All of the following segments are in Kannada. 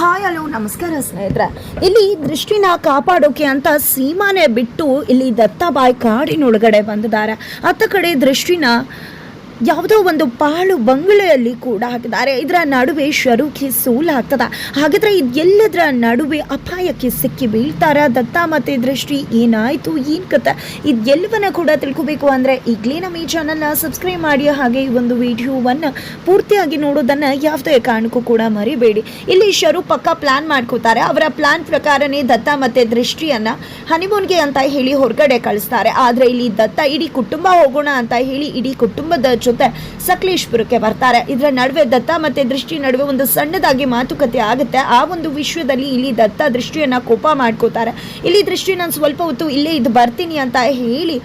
ಹಾಯ್, ಹಲೋ, ನಮಸ್ಕಾರ ಸ್ನೇಹಿತರೆ. ಇಲ್ಲಿ ದೃಷ್ಟಿನ ಕಾಪಾಡೋಕೆ ಅಂತ ಸೀಮಾನೆ ಬಿಟ್ಟು ಇಲ್ಲಿ ದತ್ತಾಬಾಯಿ ಕಾಡಿನೊಳಗಡೆ ಬಂದಿದ್ದಾರೆ. ಅತ್ತ ಕಡೆ ದೃಷ್ಟಿನ ಯಾವುದೋ ಒಂದು ಪಾಳು ಬಂಗಲೆಯಲ್ಲಿ ಕೂಡ ಹಾಕಿದ್ದಾರೆ. ಇದರ ನಡುವೆ ಶರುಖಿ ಸೋಲಾಗ್ತದ. ಹಾಗಿದ್ರೆ ಇದೆಲ್ಲದರ ನಡುವೆ ಅಪಾಯಕ್ಕೆ ಸಿಕ್ಕಿ ಬೀಳ್ತಾರ? ದತ್ತ ಮತ್ತೆ ದೃಷ್ಟಿ ಏನಾಯ್ತು? ಏನ್ ಕತೆ ಇದೆಲ್ಲವನ್ನ ಕೂಡ ತಿಳ್ಕೊಬೇಕು ಅಂದ್ರೆ ಈಗಲೇ ನಮ್ಮ ಈ ಚಾನಲ್ನ ಸಬ್ಸ್ಕ್ರೈಬ್ ಮಾಡಿ. ಹಾಗೆ ಈ ಒಂದು ವಿಡಿಯೋವನ್ನ ಪೂರ್ತಿಯಾಗಿ ನೋಡೋದನ್ನ ಯಾವುದೇ ಕಾರಣಕ್ಕೂ ಕೂಡ ಮರಿಬೇಡಿ. ಇಲ್ಲಿ ಶರು ಪಕ್ಕ ಪ್ಲಾನ್ ಮಾಡ್ಕೋತಾರೆ. ಅವರ ಪ್ಲಾನ್ ಪ್ರಕಾರನೇ ದತ್ತ ಮತ್ತೆ ದೃಷ್ಟಿಯನ್ನ ಹನಿಮೂನ್ಗೆ ಅಂತ ಹೇಳಿ ಹೊರಗಡೆ ಕಳಿಸ್ತಾರೆ. ಆದ್ರೆ ಇಲ್ಲಿ ದತ್ತ ಇಡೀ ಕುಟುಂಬ ಹೋಗೋಣ ಅಂತ ಹೇಳಿ ಇಡೀ ಕುಟುಂಬದ ಜೊತೆ ಸಕಲೇಶ್ಪುರಕ್ಕೆ ಬರ್ತಾರೆ. ಇದರ ನಡುವೆ ದತ್ತ ಮತ್ತೆ ದೃಷ್ಟಿ ನಡುವೆ ಒಂದು ಸಣ್ಣದಾಗಿ ಮಾತುಕತೆ ಆಗುತ್ತೆ. ಆ ಒಂದು ವಿಶ್ವದಲ್ಲಿ ಇಲ್ಲಿ ದತ್ತ ದೃಷ್ಟಿಯನ್ನ ಕೋಪ ಮಾಡ್ಕೋತಾರೆ. ಇಲ್ಲಿ ದೃಷ್ಟಿ ನಾನು ಸ್ವಲ್ಪ ಹೊತ್ತು ಇಲ್ಲೇ ಇದು ಬರ್ತೀನಿ ಅಂತ ಹೇಳಿ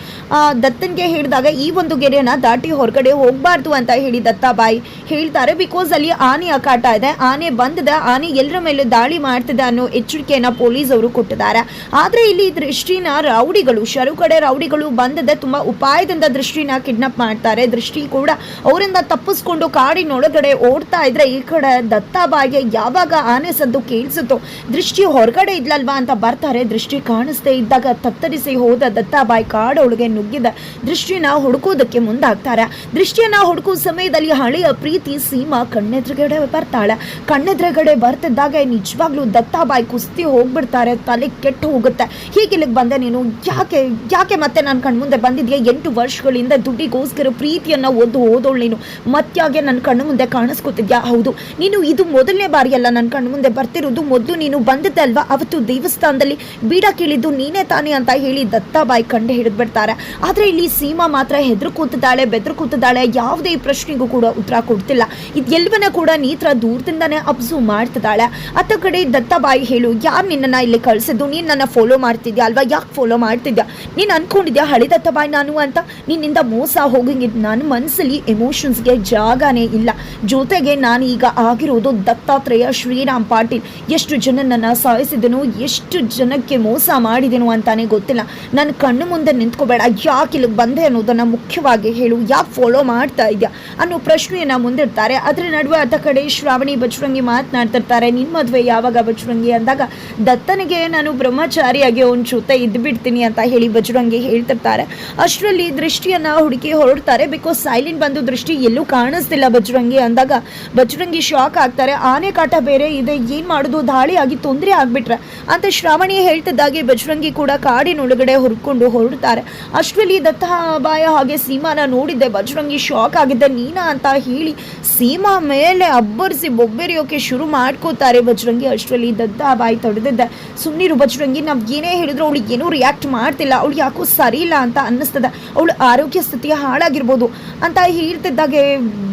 ದತ್ತನ್ಗೆ ಹೇಳಿದಾಗ ಈ ಒಂದು ಗೆರೆಯನ್ನ ದಾಟಿ ಹೊರಗಡೆ ಹೋಗ್ಬಾರ್ದು ಅಂತ ಹೇಳಿ ದತ್ತ ಬಾಯಿ ಹೇಳ್ತಾರೆ. ಬಿಕಾಸ್ ಅಲ್ಲಿ ಆನೆ ಅಕಾಟ ಇದೆ. ಆನೆ ಬಂದಿದೆ. ಆನೆ ಎಲ್ಲರ ಮೇಲೆ ದಾಳಿ ಮಾಡ್ತಿದೆ ಅನ್ನೋ ಎಚ್ಚರಿಕೆಯನ್ನ ಪೊಲೀಸ್ ಅವರು ಕೊಟ್ಟಿದ್ದಾರೆ. ಆದ್ರೆ ಇಲ್ಲಿ ದೃಷ್ಟಿನ ರೌಡಿಗಳು ಶರು ಕಡೆ ರೌಡಿಗಳು ಬಂದಿದೆ. ತುಂಬಾ ಉಪಾಯದಿಂದ ದೃಷ್ಟಿನ ಕಿಡ್ನಾಪ್ ಮಾಡ್ತಾರೆ. ದೃಷ್ಟಿ ಕೂಡ ಅವರಿಂದ ತಪ್ಪಿಸ್ಕೊಂಡು ಕಾಡಿನೊಳಗಡೆ ಓಡ್ತಾ ಇದ್ರೆ ಈ ಕಡೆ ದತ್ತಾಬಾಯಿಗೆ ಯಾವಾಗ ಆನೆ ಸದ್ದು ಕೇಳಿಸುತ್ತೋ, ದೃಷ್ಟಿ ಹೊರಗಡೆ ಇದ್ಲಲ್ವಾ ಅಂತ ಬರ್ತಾರೆ. ದೃಷ್ಟಿ ಕಾಣಿಸ್ದೇ ಇದ್ದಾಗ ತತ್ತರಿಸಿ ಹೋದ ದತ್ತಾಬಾಯಿ ಕಾಡೊಳಗೆ ನುಗ್ಗಿದ. ದೃಷ್ಟಿನ ಹುಡುಕೋದಕ್ಕೆ ಮುಂದಾಗ್ತಾರೆ. ದೃಷ್ಟಿಯನ್ನ ಹುಡುಕೋ ಸಮಯದಲ್ಲಿ ಹಳೆಯ ಪ್ರೀತಿ ಸೀಮಾ ಕಣ್ಣೆದ್ರಗಡೆ ಬರ್ತಾಳೆ. ಕಣ್ಣೆದ್ರಗಡೆ ಬರ್ತಿದ್ದಾಗ ನಿಜವಾಗ್ಲೂ ದತ್ತಾಬಾಯಿ ಕುಸ್ತಿ ಹೋಗ್ಬಿಡ್ತಾರೆ, ತಲೆ ಕೆಟ್ಟು ಹೋಗುತ್ತೆ. ಹೀಗಿಲ್ಲಿಗೆ ಬಂದೆ ನೀನು. ಯಾಕೆ ಯಾಕೆ ಮತ್ತೆ ನನ್ನ ಕಣ್ಮುಂದೆ ಬಂದಿದ್ಯಾ? ಎಂಟು ವರ್ಷಗಳಿಂದ ದುಡ್ಡಿಗೋಸ್ಕರ ಪ್ರೀತಿಯನ್ನ ಓದು ಓದೋಳು ನೀನು. ಮತ್ಯಾಗೆ ನನ್ನ ಕಣ್ಣು ಮುಂದೆ ಕಾಣಿಸ್ಕೊತಿದ್ಯಾ? ಹೌದು. ನೀನು ಇದು ಮೊದಲನೇ ಬಾರಿಯಲ್ಲ, ನನ್ನ ಕಣ್ಣು ಮುಂದೆ ಬರ್ತಿರೋದು. ಮೊದಲು ನೀನು ಬಂದಿದ್ದೆ ಅಲ್ವಾ? ಅವತ್ತು ದೇವಸ್ಥಾನದಲ್ಲಿ ಬೀಡ ಕೇಳಿದ್ದು ನೀನೇ ತಾನೇ ಅಂತ ಹೇಳಿ ದತ್ತಾಬಾಯಿ ಕಂಡು ಹಿಡಿದು ಬಿಡ್ತಾರೆ. ಆದ್ರೆ ಇಲ್ಲಿ ಸೀಮಾ ಮಾತ್ರ ಹೆದರು ಕೂತಿದ್ದಾಳೆ, ಬೆದರು ಕೂತಿದ್ದಾಳೆ. ಯಾವುದೇ ಪ್ರಶ್ನೆಗೂ ಕೂಡ ಉತ್ತರ ಕೊಡ್ತಿಲ್ಲ. ಇದೆಲ್ಲವನ್ನ ಕೂಡ ನೀತ್ರ ದೂರದಿಂದಾನೇ ಅಬ್ಸರ್ವ್ ಮಾಡ್ತಿದ್ದಾಳೆ. ಅತ್ತ ಕಡೆ ದತ್ತಾಬಾಯಿ ಹೇಳು, ಯಾರು ನಿನ್ನನ್ನು ಇಲ್ಲಿ ಕಳ್ಸಿದ್ದು? ನೀನು ನನ್ನ ಫಾಲೋ ಮಾಡ್ತಿದ್ಯಾ ಅಲ್ವಾ? ಯಾಕೆ ಫಾಲೋ ಮಾಡ್ತಿದ್ಯಾ? ನೀನು ಅನ್ಕೊಂಡಿದ್ಯಾ ಹಳೆ ದತ್ತಾಬಾಯಿ ನಾನು ಅಂತ? ನಿನ್ನಿಂದ ಮೋಸ ಹೋಗಂಗಿದ್ ನನ್ನ ಮನಸ್ಸಲ್ಲಿ ಎಮೋಷನ್ಸ್ಗೆ ಜಾಗನೇ ಇಲ್ಲ. ಜೊತೆಗೆ ನಾನು ಈಗ ಆಗಿರೋದು ದತ್ತಾತ್ರೇಯ ಶ್ರೀರಾಮ್ ಪಾಟೀಲ್. ಎಷ್ಟು ಜನನನ್ನ ಸಾಯಿಸಿದನು, ಎಷ್ಟು ಜನಕ್ಕೆ ಮೋಸ ಮಾಡಿದೆನು ಅಂತಾನೆ ಗೊತ್ತಿಲ್ಲ. ನನ್ನ ಕಣ್ಣು ಮುಂದೆ ನಿಂತ್ಕೋಬೇಡ. ಯಾಕೆ ಇಲ್ಲಿಗೆ ಬಂದೆ ಅನ್ನೋದನ್ನ ಮುಖ್ಯವಾಗಿ ಹೇಳು. ಯಾಕೆ ಫಾಲೋ ಮಾಡ್ತಾ ಇದೆಯಾ? ಅನ್ನೋ ಪ್ರಶ್ನೆಯನ್ನ ಮುಂದಿಡ್ತಾರೆ. ಅದರ ನಡುವೆ ಅತ್ತ ಕಡೆ ಶ್ರಾವಣಿ ಬಜರಂಗಿ ಮಾತನಾಡ್ತಿರ್ತಾರೆ. ನಿನ್ನ ಮದುವೆ ಯಾವಾಗ ಬಜರಂಗಿ ಅಂದಾಗ, ದತ್ತನಿಗೆ ನಾನು ಬ್ರಹ್ಮಚಾರಿಯಾಗಿ ಅವನ ಜೊತೆ ಇದ್ಬಿಡ್ತೀನಿ ಅಂತ ಹೇಳಿ ಬಜರಂಗಿ ಹೇಳ್ತಿರ್ತಾರೆ. ಅಷ್ಟರಲ್ಲಿ ದೃಷ್ಟಿಯನ್ನ ಹುಡುಕಿ ಹೊರಡ್ತಾರೆ. ಬಿಕಾಸ್ ಸೈಲೆಂಟ್ ಬಂದು ದೃಷ್ಟಿ ಎಲ್ಲೂ ಕಾಣಿಸ್ತಿಲ್ಲ ಬಜರಂಗಿ. ಅಂದಾಗ ಬಜರಂಗಿ ಶಾಕ್ ಆಗ್ತಾರೆ. ಆನೆ ಕಾಟ ಬೇರೆ ಇದೆ. ಏನ್ ಮಾಡೋದು? ದಾಳಿ ಆಗಿ ತೊಂದರೆ ಆಗ್ಬಿಟ್ರೆ. ಅಂತ ಶ್ರಾವಣಿ ಹೇಳ್ತಿದ್ದಾಗೆ ಬಜರಂಗಿ ಕೂಡ ಕಾಡಿನೊಳಗಡೆ ಹುರ್ಕೊಂಡು ಹೊರಡ್ತಾರೆ. ಅಷ್ಟರಲ್ಲಿ ದತ್ತಾಬಾಯ ಹಾಗೆ ಸೀಮಾನ ನೋಡಿದ್ದೆ ಬಜರಂಗಿ ಶಾಕ್ ಆಗಿದ್ದೆ ನೀನಾ ಅಂತ ಹೇಳಿ ಸೀಮಾ ಮೇಲೆ ಅಬ್ಬರಿಸಿ ಬೊಬ್ಬೆರಿಯೋಕೆ ಶುರು ಮಾಡ್ಕೋತಾರೆ ಬಜರಂಗಿ. ಅಷ್ಟರಲ್ಲಿ ದತ್ತಾಬಾಯಿ ತೊಡೆದಿದ್ದೆ ಸುಮ್ಮನಿರು ಬಜರಂಗಿ, ನಾವು ಏನೇ ಹೇಳಿದ್ರು ಅವಳು ಏನೂ ರಿಯಾಕ್ಟ್ ಮಾಡ್ತಿಲ್ಲ. ಅವಳು ಯಾಕೋ ಸರಿ ಇಲ್ಲ ಅಂತ ಅನ್ನಿಸ್ತದೆ. ಅವಳು ಆರೋಗ್ಯ ಸ್ಥಿತಿ ಹಾಳಾಗಿರ್ಬೋದು. ಅಂತ ಹೇಳ್ತಿದ್ದಾಗೆ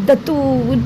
ದತ್ತು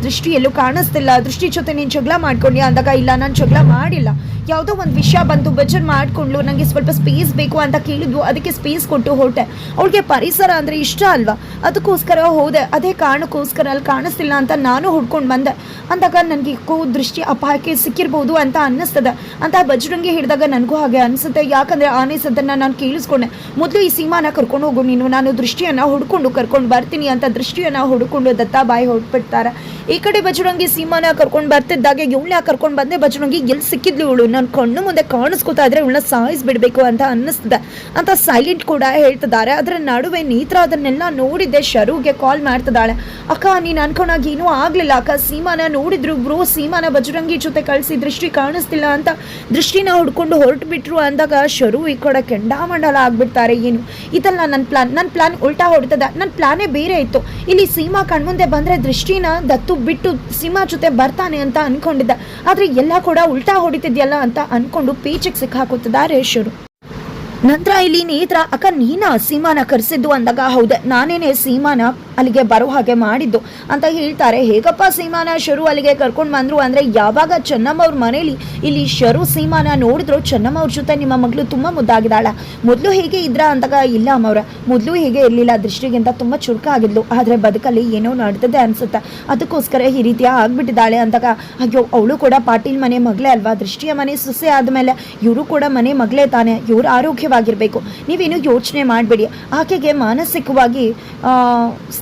ದೃಷ್ಟಿ ಎಲ್ಲೂ ಕಾಣಿಸ್ತಿಲ್ಲ. ದೃಷ್ಟಿ ಜೊತೆ ನೀನು ಜಗಳ ಮಾಡ್ಕೊಂಡ್ಯಾ? ಅಂದಾಗ ಇಲ್ಲ, ನಾನು ಜಗಳ ಮಾಡಿಲ್ಲ. ಯಾವುದೋ ಒಂದು ವಿಷಯ ಬಂತು ಬಜರ್ ಮಾಡ್ಕೊಂಡ್ಲು ನನಗೆ ಸ್ವಲ್ಪ ಸ್ಪೇಸ್ ಬೇಕು ಅಂತ ಕೇಳಿದ್ವು. ಅದಕ್ಕೆ ಸ್ಪೇಸ್ ಕೊಟ್ಟು ಹೊರಟೆ. ಅವಳಿಗೆ ಪರಿಸರ ಅಂದರೆ ಇಷ್ಟ ಅಲ್ವಾ? ಅದಕ್ಕೋಸ್ಕರ ಹೋದೆ. ಅದೇ ಕಾರಣಕ್ಕೋಸ್ಕರ ಅಲ್ಲಿ ಕಾಣಿಸ್ತಿಲ್ಲ ಅಂತ ನಾನು ಹುಡ್ಕೊಂಡು ಬಂದೆ. ಅಂದಾಗ ನನಗೆ ಕೋ ದೃಷ್ಟಿ ಅಪಾಯಕ್ಕೆ ಸಿಕ್ಕಿರ್ಬೋದು ಅಂತ ಅನ್ನಿಸ್ತದೆ. ಅಂತ ಬಜರಂಗಿ ಹಿಡಿದಾಗ ನನಗೂ ಹಾಗೆ ಅನಿಸುತ್ತೆ. ಯಾಕಂದರೆ ಆನೆ ಸದ್ದನ್ನು ನಾನು ಕೇಳಿಸ್ಕೊಂಡೆ. ಮೊದಲು ಈ ಸೀಮಾನ ಕರ್ಕೊಂಡು ಹೋಗು ನೀನು. ನಾನು ದೃಷ್ಟಿಯನ್ನು ಹುಡ್ಕೊಂಡು ಕರ್ಕೊಂಡು ಬರ್ತೀನಿ ಅಂತ ಹುಡ್ಕೊಂಡು ದತ್ತಾಬಾಯಿ ಹೊರಟ್ಬಿಡ್ತಾರೆ. ಈ ಕಡೆ ಬಜರಂಗಿ ಸೀಮಾನ ಕರ್ಕೊಂಡು ಬರ್ತಿದ್ದಾಗೆ ಇವಳನ್ನ ಕರ್ಕೊಂಡು ಬಂದೆ ಬಜರಂಗಿ ಎಲ್ಲಿ ಸಿಕ್ಕಿದ್ಲು ಇವಳು? ನನ್ನ ಕಣ್ಣು ಮುಂದೆ ಕಾಣಿಸ್ಕೊತಾ ಇದ್ರೆ ಇವಳನ್ನ ಸಾಯಿಸ್ಬಿಡ್ಬೇಕು ಅಂತ ಅನ್ನಿಸ್ತದೆ. ಅಂತ ಸೈಲೆಂಟ್ ಕೂಡ ಹೇಳ್ತಿದ್ದಾರೆ. ಅದರ ನಡುವೆ ನೇತ್ರ ಅದನ್ನೆಲ್ಲ ನೋಡಿದ್ದೆ. ಶರುಗೆ ಕಾಲ್ ಮಾಡ್ತಿದ್ದಾಳೆ. ಅಕ್ಕ, ನೀನು ಅನ್ಕೊಂಡಾಗ ಏನೂ ಆಗ್ಲಿಲ್ಲ ಅಕ್ಕ. ಸೀಮಾನ ನೋಡಿದ್ರು. ಬ್ರೋ, ಸೀಮಾನ ಬಜರಂಗಿ ಜೊತೆ ಕಳಿಸಿ ದೃಷ್ಟಿ ಕಾಣಿಸ್ತಿಲ್ಲ ಅಂತ ದೃಷ್ಟಿನ ಹುಡ್ಕೊಂಡು ಹೊರಟು ಬಿಟ್ರು ಅಂದಾಗ ಶರು ಈ ಕಡೆ ಕೆಂಡಾಮಂಡಲ ಆಗ್ಬಿಡ್ತಾರೆ. ಏನು? ಇದಲ್ಲ ನನ್ನ ಪ್ಲಾನ್ ನನ್ನ ಪ್ಲಾನ್ ಉಲ್ಟಾ ಹೊಡ್ತದ. ನನ್ನ ಪ್ಲಾನೇ ಬೇರೆ ಇತ್ತು. ಇಲ್ಲಿ ಸೀಮಾ ಕಣ್ಮುಂದೆ ಬಂದ್ರೆ ದೃಷ್ಟಿನ ದತ್ತು ಬಿಟ್ಟು ಸೀಮಾ ಜೊತೆ ಬರ್ತಾನೆ ಅಂತ ಅನ್ಕೊಂಡಿದ್ದ. ಆದ್ರೆ ಎಲ್ಲ ಕೂಡ ಉಲ್ಟಾ ಹೊಡಿತಿದ್ಯಲ್ಲ ಅಂತ ಅನ್ಕೊಂಡು ಪೀಚಿಗೆ ಸಿಕ್ಕಾಕೋತಿದ್ದಾರೆ ಶುರು ನಂತರ ಇಲ್ಲಿ ನೇತ್ರ, ಅಕ್ಕ, ನೀನ ಸೀಮಾನ ಕರೆಸಿದ್ದು? ಅಂದಾಗ, ಹೌದೆ, ನಾನೇನೆ ಸೀಮಾನ ಅಲ್ಲಿಗೆ ಬರೋ ಹಾಗೆ ಮಾಡಿದ್ದು. ಅಂತ ಹೇಳ್ತಾರೆ, ಹೇಗಪ್ಪ ಸೀಮಾನ? ಶರು ಅಲ್ಲಿಗೆ ಕರ್ಕೊಂಡು ಬಂದ್ರು ಅಂದ್ರೆ ಯಾವಾಗ ಚೆನ್ನಮ್ಮ ಅವ್ರ ಮನೇಲಿ? ಇಲ್ಲಿ ಶರು ಸೀಮಾನ ನೋಡಿದ್ರು ಚೆನ್ನಮ್ಮ ಅವ್ರ ಜೊತೆ ನಿಮ್ಮ ಮಗಳು ತುಂಬಾ ಮುದ್ದಾಗಿದ್ದಾಳ. ಮೊದಲು ಹೇಗೆ ಇದ್ರ ಅಂತಾಗ ಇಲ್ಲ ಅಮ್ಮವ್ರ. ಮೊದಲು ಹೇಗೆ ಇರಲಿಲ್ಲ, ದೃಷ್ಟಿಗಿಂತ ತುಂಬಾ ಚುರುಕ ಆಗಿದ್ಲು. ಆದ್ರೆ ಬದುಕಲ್ಲಿ ಏನೋ ನಡೆದಿದೆ ಅನಿಸುತ್ತೆ. ಅದಕ್ಕೋಸ್ಕರ ಈ ರೀತಿಯ ಆಗಿಬಿಟ್ಟಿದ್ದಾಳೆ ಅಂದಾಗ ಅಯ್ಯೋ, ಅವಳು ಕೂಡ ಪಾಟೀಲ್ ಮನೆ ಮಗಳೇ ಅಲ್ವಾ? ದೃಷ್ಟಿಯ ಮನೆ ಸೊಸೆ ಆದಮೇಲೆ ಇವರು ಕೂಡ ಮನೆ ಮಗಳೇ ತಾನೆ. ಇವರು ಆರೋಗ್ಯವಾಗಿರಬೇಕು. ನೀವೇನು ಯೋಚನೆ ಮಾಡಬೇಡಿ. ಆಕೆಗೆ ಮಾನಸಿಕವಾಗಿ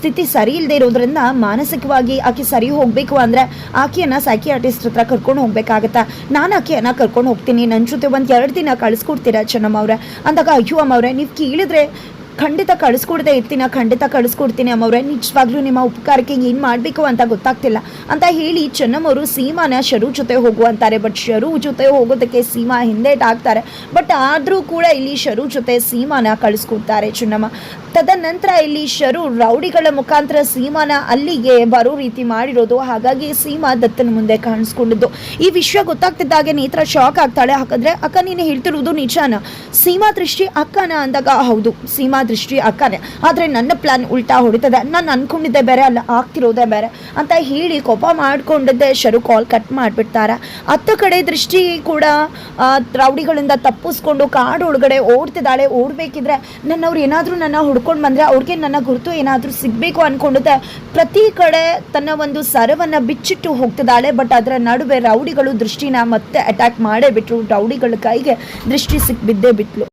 ಸ್ಥಿತಿ ಸರಿ ಇಲ್ಲದೆ ಇರೋದ್ರಿಂದ ಮಾನಸಿಕವಾಗಿ ಆಕೆ ಸರಿ ಹೋಗಬೇಕು ಅಂದರೆ ಆಕೆಯನ್ನು ಸೈಕಿಯಾಟಿಸ್ಟ್ ಹತ್ರ ಕರ್ಕೊಂಡು ಹೋಗ್ಬೇಕಾಗತ್ತಾ? ನಾನು ಆಕೆಯನ್ನು ಕರ್ಕೊಂಡು ಹೋಗ್ತೀನಿ. ನನ್ನ ಜೊತೆ ಒಂದು ಎರಡು ದಿನ ಕಳಿಸ್ಕೊಡ್ತೀರಾ ಚೆನ್ನಮ್ಮ ಅವ್ರೆ? ಅಂದಾಗ, ಅಯ್ಯೋ ಅಮ್ಮವ್ರೆ ನೀವು ಕೇಳಿದ್ರೆ ಖಂಡಿತ ಕಳಿಸ್ಕೊಡ್ದೆ ಇರ್ತೀನ ಖಂಡಿತ ಕಳಿಸ್ಕೊಡ್ತೀನಿ ಅಮ್ಮವ್ರೆ. ನಿಜವಾಗ್ಲೂ ನಿಮ್ಮ ಉಪಕಾರಕ್ಕೆ ಏನು ಮಾಡಬೇಕು ಅಂತ ಗೊತ್ತಾಗ್ತಿಲ್ಲ. ಅಂತ ಹೇಳಿ ಚೆನ್ನಮ್ಮವರು ಸೀಮಾನ ಶರು ಜೊತೆ ಹೋಗು ಅಂತಾರೆ ಬಟ್ ಶರು ಜೊತೆ ಹೋಗೋದಕ್ಕೆ ಸೀಮಾ ಹಿಂದೇಟಾಗ್ತಾರೆ. ಬಟ್ ಆದರೂ ಕೂಡ ಇಲ್ಲಿ ಶರು ಜೊತೆ ಸೀಮಾನ ಕಳಿಸ್ಕೊಡ್ತಾರೆ ಚೆನ್ನಮ್ಮ. ತದನಂತರ ಇಲ್ಲಿ ಶರು ರೌಡಿಗಳ ಮುಖಾಂತರ ಸೀಮಾನ ಅಲ್ಲಿಗೆ ಬರೋ ರೀತಿ ಮಾಡಿರೋದು. ಹಾಗಾಗಿ ಸೀಮಾ ದತ್ತನ ಮುಂದೆ ಕಾಣಿಸ್ಕೊಂಡಿದ್ದು. ಈ ವಿಷಯ ಗೊತ್ತಾಗ್ತಿದ್ದಾಗೆ ನೇತ್ರ ಶಾಕ್ ಆಗ್ತಾಳೆ. ಹಾಗಾದ್ರೆ ಅಕ್ಕ ನೀನು ಹೇಳ್ತಿರೋದು ನಿಜಾನ? ಸೀಮಾ ದೃಷ್ಟಿ ಅಕ್ಕನ ಅಂದಾಗ ಹೌದು. ಸೀಮಾ ದೃಷ್ಟಿ ಅಕ್ಕನೇ. ಆದರೆ ನನ್ನ ಪ್ಲಾನ್ ಉಲ್ಟಾ ಹೊಡಿತದೆ. ನಾನು ಅನ್ಕೊಂಡಿದ್ದೆ ಬೇರೆ, ಅಲ್ಲ ಆಗ್ತಿರೋದೇ ಬೇರೆ ಅಂತ ಹೇಳಿ ಕೋಪ ಮಾಡಿಕೊಂಡಿದ್ದೆ. ಶರು ಕಾಲ್ ಕಟ್ ಮಾಡಿಬಿಡ್ತಾರೆ. ಅತ್ತ ಕಡೆ ದೃಷ್ಟಿ ಕೂಡ ರೌಡಿಗಳಿಂದ ತಪ್ಪಿಸ್ಕೊಂಡು ಕಾಡು ಒಳಗಡೆ ಓಡ್ತಿದ್ದಾಳೆ. ಓಡಬೇಕಿದ್ರೆ ನನ್ನವ್ರು ಏನಾದರೂ ನನ್ನ ಹುಡ್ಕೊಂಡು ಬಂದರೆ ಅವ್ರಿಗೆ ನನ್ನ ಗುರುತು ಏನಾದರೂ ಸಿಗಬೇಕು ಅಂದ್ಕೊಂಡಿದ್ದೆ ಪ್ರತಿ ಕಡೆ ತನ್ನ ಒಂದು ಸರವನ್ನು ಬಿಚ್ಚಿಟ್ಟು ಹೋಗ್ತಿದ್ದಾಳೆ. ಬಟ್ ಅದರ ನಡುವೆ ರೌಡಿಗಳು ದೃಷ್ಟಿನ ಮತ್ತೆ ಅಟ್ಯಾಕ್ ಮಾಡೇ ಬಿಟ್ಟರು ರೌಡಿಗಳ ಕೈಗೆ ದೃಷ್ಟಿ ಸಿಕ್ಬಿದ್ದೇ ಬಿಟ್ಲು.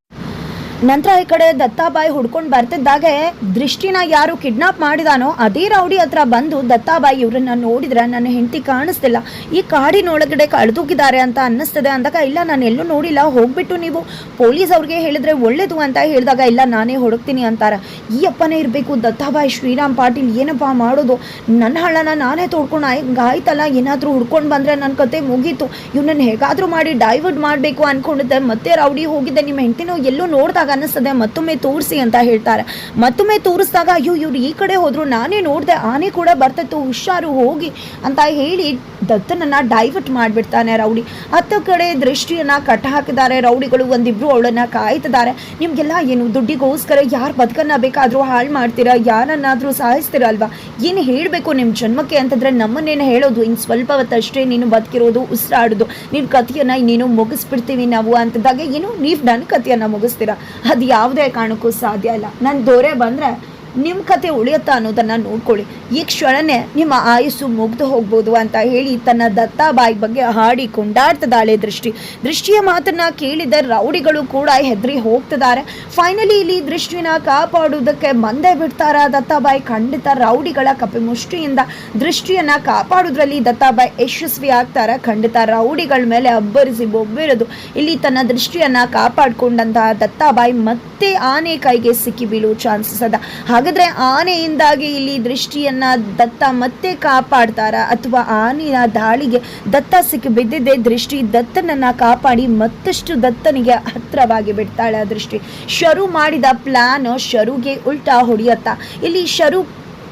ನಂತರ ಈ ಕಡೆ ದತ್ತಾಬಾಯಿ ಹುಡ್ಕೊಂಡು ಬರ್ತಿದ್ದಾಗೆ. ದೃಷ್ಟಿನ ಯಾರು ಕಿಡ್ನಾಪ್ ಮಾಡಿದಾನೋ ಅದೇ ರೌಡಿ ಹತ್ರ ಬಂದು ದತ್ತಾಬಾಯಿ ಇವ್ರನ್ನ ನೋಡಿದ್ರೆ ನನ್ನ ಹೆಂಡತಿ ಕಾಣಿಸ್ತಿಲ್ಲ. ಈ ಕಾಡಿನೊಳಗಡೆ ಕಳೆದೋಗಿದ್ದಾರೆ ಅಂತ ಅನ್ನಿಸ್ತದೆ ಅಂದಾಗ, ಇಲ್ಲ, ನಾನು ಎಲ್ಲೂ ನೋಡಿಲ್ಲ, ಹೋಗ್ಬಿಟ್ಟು ನೀವು ಪೊಲೀಸ್ ಅವ್ರಿಗೆ ಹೇಳಿದ್ರೆ ಒಳ್ಳೇದು ಅಂತ ಹೇಳಿದಾಗ, ಇಲ್ಲ, ನಾನೇ ಹುಡುಕ್ತೀನಿ ಅಂತಾರೆ. ಈ ಅಪ್ಪನೇ ಇರಬೇಕು, ದತ್ತಾಬಾಯಿ ಶ್ರೀರಾಮ್ ಪಾಟೀಲ್ ಏನಪ್ಪ ಮಾಡೋದು? ನನ್ನ ಹಳ್ಳನ ನಾನೇ ತೋಡ್ಕೊಂಡು ಆಯ್ತಲ್ಲ, ಏನಾದರೂ ಹುಡ್ಕೊಂಡು ಬಂದರೆ ನನ್ನ ಕತೆ ಮುಗೀತು. ಇವನನ್ನು ಹೇಗಾದರೂ ಮಾಡಿ ಡೈವರ್ಟ್ ಮಾಡಬೇಕು ಅಂದ್ಕೊಂಡಿದ್ದೆ ಮತ್ತೆ ರೌಡಿ ಹೋಗಿದ್ದೆ ನಿಮ್ಮ ಹೆಂಡತಿನೂ ಎಲ್ಲೂ ನೋಡಿದಾಗ ಅನ್ನಿಸ್ತದೆ, ಮತ್ತೊಮ್ಮೆ ತೋರಿಸಿ ಅಂತ ಹೇಳ್ತಾರೆ. ಮತ್ತೊಮ್ಮೆ ತೋರಿಸಿದಾಗ, ಅಯ್ಯೋ, ಇವ್ರು ಈ ಕಡೆ ಹೋದ್ರು, ನಾನೇ ನೋಡಿದೆ, ಆನೆ ಕೂಡ ಬರ್ತಿತ್ತು ಹುಷಾರು, ಹೋಗಿ ಅಂತ ಹೇಳಿ ದತ್ತನನ್ನ ಡೈವರ್ಟ್ ಮಾಡಿಬಿಡ್ತಾನೆ ರೌಡಿ. ಹತ್ತು ಕಡೆ ದೃಷ್ಟಿಯನ್ನ ಕಟ್ಟ ಹಾಕಿದ್ದಾರೆ ರೌಡಿಗಳು, ಒಂದಿಬ್ರು ಅವಳನ್ನ ಕಾಯ್ತಿದ್ದಾರೆ. ನಿಮಗೆಲ್ಲ ಏನು ದುಡ್ಡಿಗೋಸ್ಕರ ಯಾರು ಬದುಕನ್ನ ಬೇಕಾದರೂ ಹಾಳು ಮಾಡ್ತೀರಾ, ಯಾರನ್ನಾದರೂ ಸಾಯಿಸ್ತೀರ ಅಲ್ವಾ? ಏನು ಹೇಳಬೇಕು ನಿಮ್ಮ ಜನ್ಮಕ್ಕೆ? ಅಂತಂದ್ರೆ, ನಮ್ಮನ್ನೇನು ಹೇಳೋದು? ಇನ್ನು ಸ್ವಲ್ಪ ಹೊತ್ತಷ್ಟೇ ನೀನು ಬದುಕಿರೋದು, ಉಸಿರಾಡೋದು. ನಿನ್ನ ಕಥೆಯನ್ನು ಇನ್ನೇನು ಮುಗಿಸ್ಬಿಡ್ತೀವಿ ನಾವು ಅಂತಂದಾಗ, ಏನು, ನೀವು ನನ್ನ ಕಥೆಯನ್ನು ಮುಗಿಸ್ತೀರಾ? ಅದು ಯಾವುದೇ ಕಾರಣಕ್ಕೂ ಸಾಧ್ಯ ಇಲ್ಲ. ನನ್ನ ದೊರೆ ಬಂದರೆ ನಿಮ್ಮ ಕತೆ ಉಳಿಯುತ್ತಾ ಅನ್ನೋದನ್ನು ನೋಡ್ಕೊಳ್ಳಿ. ಈ ಕ್ಷಣನೇ ನಿಮ್ಮ ಆಯಸ್ಸು ಮುಗ್ದು ಹೋಗ್ಬೋದು ಅಂತ ಹೇಳಿ ತನ್ನ ದತ್ತಾಬಾಯಿ ಬಗ್ಗೆ ಹಾಡಿ ಕೊಂಡಾಡ್ತದಾಳೆ ದೃಷ್ಟಿ. ದೃಷ್ಟಿಯ ಮಾತನ್ನ ಕೇಳಿದ ರೌಡಿಗಳು ಕೂಡ ಹೆದರಿ ಹೋಗ್ತಿದ್ದಾರೆ. ಫೈನಲಿ ಇಲ್ಲಿ ದೃಷ್ಟಿನ ಕಾಪಾಡುವುದಕ್ಕೆ ಮಂದೆ ಬಿಡ್ತಾರ ದತ್ತಾಬಾಯಿ. ಖಂಡಿತ ರೌಡಿಗಳ ಕಪಿ ಮುಷ್ಟಿಯಿಂದ ದೃಷ್ಟಿಯನ್ನ ಕಾಪಾಡೋದ್ರಲ್ಲಿ ದತ್ತಾಬಾಯಿ ಯಶಸ್ವಿ ಆಗ್ತಾರೆ. ಖಂಡಿತ ರೌಡಿಗಳ ಮೇಲೆ ಅಬ್ಬರಿಸಿ ಬೊಬ್ಬಿರೋದು. ಇಲ್ಲಿ ತನ್ನ ದೃಷ್ಟಿಯನ್ನ ಕಾಪಾಡ್ಕೊಂಡಂತಹ ದತ್ತಾಬಾಯಿ ಮತ್ತೆ ಆನೆ ಕೈಗೆ ಸಿಕ್ಕಿ ಬೀಳುವ ಚಾನ್ಸಸ್ ಅದ. ಹಾಗಾದ್ರೆ ಆನೆಯಿಂದಾಗಿ ಇಲ್ಲಿ ದೃಷ್ಟಿಯನ್ನ ದತ್ತ ಮತ್ತೆ ಕಾಪಾಡ್ತಾರ? ಅಥವಾ ಆನೆಯ ದಾಳಿಗೆ ದತ್ತ ಸಿಕ್ಕಿ ಬಿದ್ದಿದ್ದೆ ದೃಷ್ಟಿ, ದತ್ತನನ್ನ ಕಾಪಾಡಿ ಮತ್ತಷ್ಟು ದತ್ತನಿಗೆ ಹತ್ರವಾಗಿ ಬಿಡ್ತಾಳೆ ಆ ದೃಷ್ಟಿ. ಶರು ಮಾಡಿದ ಪ್ಲಾನ್ ಶರುಗೆ ಉಲ್ಟಾ ಹೊಡೆಯತ್ತ. ಇಲ್ಲಿ ಶರು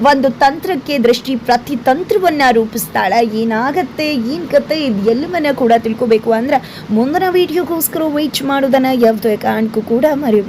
ಒಂದು ತಂತ್ರಕ್ಕೆ ದೃಷ್ಟಿ, ಪ್ರತಿ ತಂತ್ರವನ್ನ ರೂಪಿಸ್ತಾಳೆ. ಏನಾಗತ್ತೆ ಏನ್ ಕತೆ ಇದು ಎಲ್ಲವನ್ನ ಕೂಡ ತಿಳ್ಕೊಬೇಕು ಅಂದ್ರೆ ಮುಂದಿನ ವಿಡಿಯೋಗೋಸ್ಕರ ವೆಯ್ಟ್ ಮಾಡೋದನ್ನ ಯಾವುದೇ ಕಾರಣಕ್ಕೂ ಕೂಡ ಮರಿಬೇಡಿ